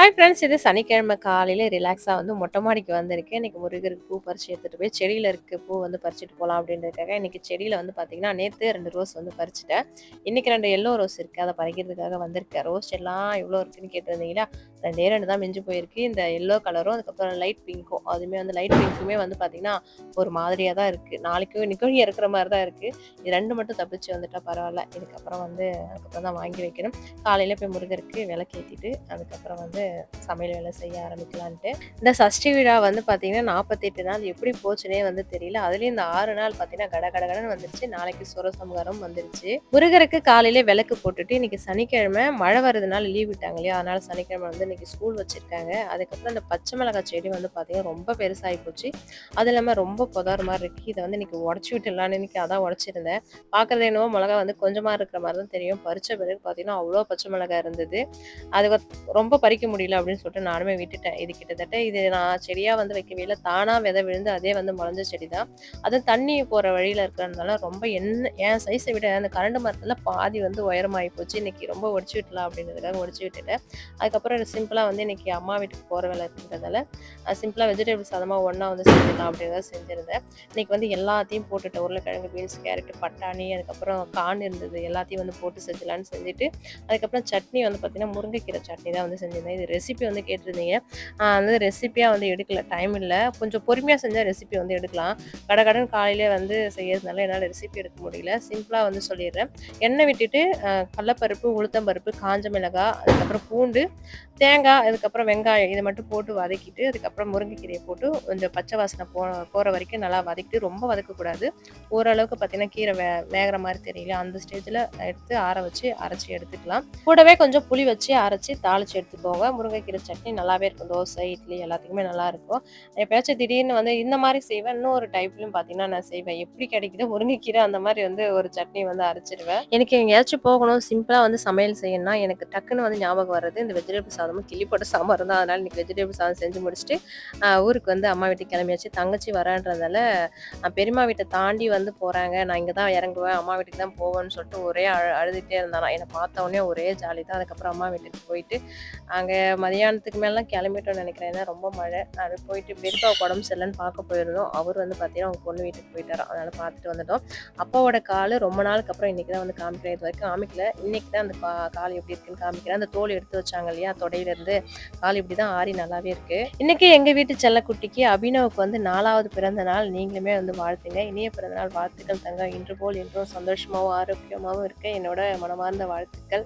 Hi friends இது சனிக்கிழமை காலையில் ரிலாக்ஸாக வந்து மொட்டை மாடிக்கு வந்திருக்கேன். இன்றைக்கி முருகருக்கு பூ பறிச்சு எடுத்துகிட்டு போய் செடியில் இருக்க பூ வந்து பறிச்சுட்டு போகலாம் அப்படின்றதுக்காக இன்றைக்கி செடியில் வந்து பார்த்தீங்கன்னா நேற்று ரெண்டு ரோஸ் வந்து பறிச்சிட்டேன். இன்றைக்கி ரெண்டு எல்லோ ரோஸ் இருக்குது அதை பறிக்கிறதுக்காக வந்திருக்கேன். ரோஸ் எல்லாம் எவ்வளோ இருக்குன்னு கேட்டிருந்தீங்களா? ரெண்டே ரெண்டு தான் மிஞ்சி போயிருக்கு. இந்த எல்லோ கலரும் அதுக்கப்புறம் லைட் பிங்க்கும் அதுவுமே வந்து லைட் பிங்க்குமே வந்து பார்த்தீங்கன்னா ஒரு மாதிரியாக தான் இருக்குது நாளைக்கும் இன்றைக்கும் இருக்கிற மாதிரி தான் இருக்குது இது ரெண்டு மட்டும் தப்பிச்சு வந்துட்டால் பரவாயில்ல. இதுக்கப்புறம் வந்து அதுக்கப்புறம் தான் வாங்கி வைக்கணும். காலையில் போய் முருகருக்கு விளக்கேற்றிட்டு அதுக்கப்புறம் வந்து சமையல் வேலை செய்ய ஆரம்பிக்கலான்ட்டு. இந்த சஷ்டி விழா வந்து பார்த்தீங்கன்னா நாற்பத்தெட்டு நாள் எப்படி போச்சுனே வந்து தெரியல. அதுலேயும் இந்த ஆறு நாள் பார்த்தீங்கன்னா கட கடகடன்னு வந்துருச்சு. நாளைக்கு சுரசம்காரம் வந்துருச்சு. முருகருக்கு காலையில விளக்கு போட்டுட்டு இன்னைக்கு சனிக்கிழமை மழை வருதுனால லீவ் விட்டாங்க இல்லையா? அதனால சனிக்கிழமை வந்து இன்னைக்கு ஸ்கூல் வச்சிருக்காங்க. அதுக்கப்புறம் இந்த பச்சை மிளகாய் செடி வந்து பார்த்தீங்கன்னா ரொம்ப பெருசாகி போச்சு. அது இல்லாமல் ரொம்ப புதார் மாதிரி இருக்கு. இதை வந்து இன்னைக்கு உடச்சி விட்டுலான்னு இன்னைக்கு அதான் உடச்சிருந்தேன். பார்க்கறது என்னவோ மிளகா வந்து கொஞ்சமாக இருக்கிற மாதிரி தான் தெரியும். பறிச்ச பிறகு பார்த்தீங்கன்னா அவ்வளோ பச்சை மிளகாய் இருந்தது. அது ரொம்ப பறிக்க முடியும் முடியல அப்படின்னு சொல்லிட்டு நானுமே விட்டுட்டேன். இது கிட்டத்தட்ட இது நான் செடியாக வந்து வைக்கவே இல்லை தானாக விதை விழுந்து அதே வந்து முளைஞ்ச செடி தான் அது தண்ணி போகிற வழியில் இருக்கிறதுனால ரொம்ப என்ன என் சைஸை விட அந்த கரண்ட் மரத்தில் பாதி வந்து உயரமாகி போச்சு. இன்னைக்கு ரொம்ப ஒடிச்சு விட்டலாம் அப்படிங்கிறதுக்காக ஒடிச்சு விட்டுட்டேன். அதுக்கப்புறம் சிம்பிளாக வந்து இன்னைக்கு அம்மா வீட்டுக்கு போகிற வேலை இருக்கிறதால சிம்பிளாக வெஜிடபிள் சாதமாக ஒன்றா வந்து செஞ்சிடலாம் அப்படிங்கிறத செஞ்சுருந்தேன். இன்றைக்கி வந்து எல்லாத்தையும் போட்டுட்டேன் உருளைக்கிழங்கு பீன்ஸ் கேரட் பட்டாணி அதுக்கப்புறம் கான் இருந்தது. எல்லாத்தையும் வந்து போட்டு செஞ்சலான்னு செஞ்சுட்டு அதுக்கப்புறம் சட்னி வந்து பார்த்திங்கன்னா முருங்கைக்கீரை சட்னி தான் வந்து செஞ்சிருந்தேன். இது ரெசிபி வந்து கேட்டிருந்தீங்க. வந்து ரெசிப்பியாக வந்து எடுக்கல. டைம் இல்லை. கொஞ்சம் பொறுமையாக செஞ்சால் ரெசிபி வந்து எடுக்கலாம். கடை கடன் காலையிலே வந்து செய்யறதுனால என்னால் ரெசிபி எடுக்க முடியல. சிம்பிளாக வந்து சொல்லிடுறேன். எண்ணெய் விட்டுட்டு கடலப்பருப்பு உளுத்தம்பருப்பு காஞ்ச மிளகாய் அதுக்கப்புறம் பூண்டு தேங்காய் அதுக்கப்புறம் வெங்காயம் இதை மட்டும் போட்டு வதக்கிட்டு அதுக்கப்புறம் முருங்கைக்கீரையை போட்டு கொஞ்சம் பச்சை வாசனை போ போகிற வரைக்கும் நல்லா வதக்கிட்டு ரொம்ப வதக்கக்கூடாது. ஓரளவுக்கு பார்த்தீங்கன்னா கீரை வே வேகிற மாதிரி தெரியல. அந்த ஸ்டேஜில் எடுத்து ஆற வச்சு அரைச்சி எடுத்துக்கலாம். கூடவே கொஞ்சம் புளி வச்சு அரைச்சி தாளித்து எடுத்துக்கோங்க. முருங்கைக்கீரை சட்னி நல்லாவே இருக்கும். தோசை இட்லி எல்லாத்துக்குமே நல்லா இருக்கும் எப்பயாச்சும் திடீர்னு வந்து இந்த மாதிரி செய்வேன். இன்னொரு டைப்லையும் பார்த்தீங்கன்னா நான் செய்வேன். எப்படி கிடைக்குது? முருங்கைக்கீரை அந்த மாதிரி வந்து ஒரு சட்னி வந்து அரைச்சிடுவேன் எனக்கு எங்கேயாச்சும் போகணும். சிம்பிளாக வந்து சமையல் செய்யணும்னா எனக்கு டக்குன்னு வந்து ஞாபகம் வர்றது இந்த வெஜிடபிள் சாதமும் கிள்ளி போட்ட சாம்பார் தான். அதனால இன்னைக்கு வெஜிடபிள் சாதம் செஞ்சு முடிச்சுட்டு ஊருக்கு வந்து அம்மா வீட்டுக்கு கிளம்பியாச்சு. தங்கச்சி வரன்றதால பெரியம்மா வீட்டை தாண்டி வந்து போகிறாங்க நான் இங்கே தான் இறங்குவேன். அம்மா வீட்டுக்கு தான் போவேன்னு சொல்லிட்டு ஒரே அழு அழுதுகிட்டே இருந்தானா. என்னை பார்த்த உடனே ஒரே ஜாலி தான். அதுக்கப்புறம் அம்மா வீட்டுக்கு போயிட்டு அங்கே மதியானத்துக்கு மேலாம் கிளம்பிட்டோம்னு நினைக்கிறேன். ஏன்னா ரொம்ப மழை. அது போயிட்டு பெரியப்பா உடம்பு சரியில்லைன்னு பார்க்க போயிருந்தோம். அவர் வந்து பார்த்தீங்கன்னா அவங்க பொண்ணு வீட்டுக்கு போயிட்டாரோ. அதனால் பார்த்துட்டு வந்துட்டோம். அப்பாவோட கால் ரொம்ப நாளுக்கு அப்புறம் இன்றைக்கி தான் வந்து காமிக்கிறேன் இது வரைக்கும் காமிக்கல. இன்றைக்கி தான் அந்த கால் எப்படி இருக்குன்னு காமிக்கிறேன். அந்த தோல் எடுத்து வச்சாங்க இல்லையா? தொடையிலேருந்து கால் இப்படி தான் ஆறி நல்லாவே இருக்குது இன்றைக்கி எங்கள் வீட்டு செல்லக்குட்டிக்கு அபினவுக்கு வந்து நாலாவது பிறந்த நாள். நீங்களுமே வந்து வாழ்த்துங்க. இனிய பிறந்த நாள் வாழ்த்துக்கள் தங்க இன்று போல் இன்றும் சந்தோஷமாகவும் ஆரோக்கியமாகவும் இருக்க. என்னோட மனமார்ந்த வாழ்த்துக்கள்.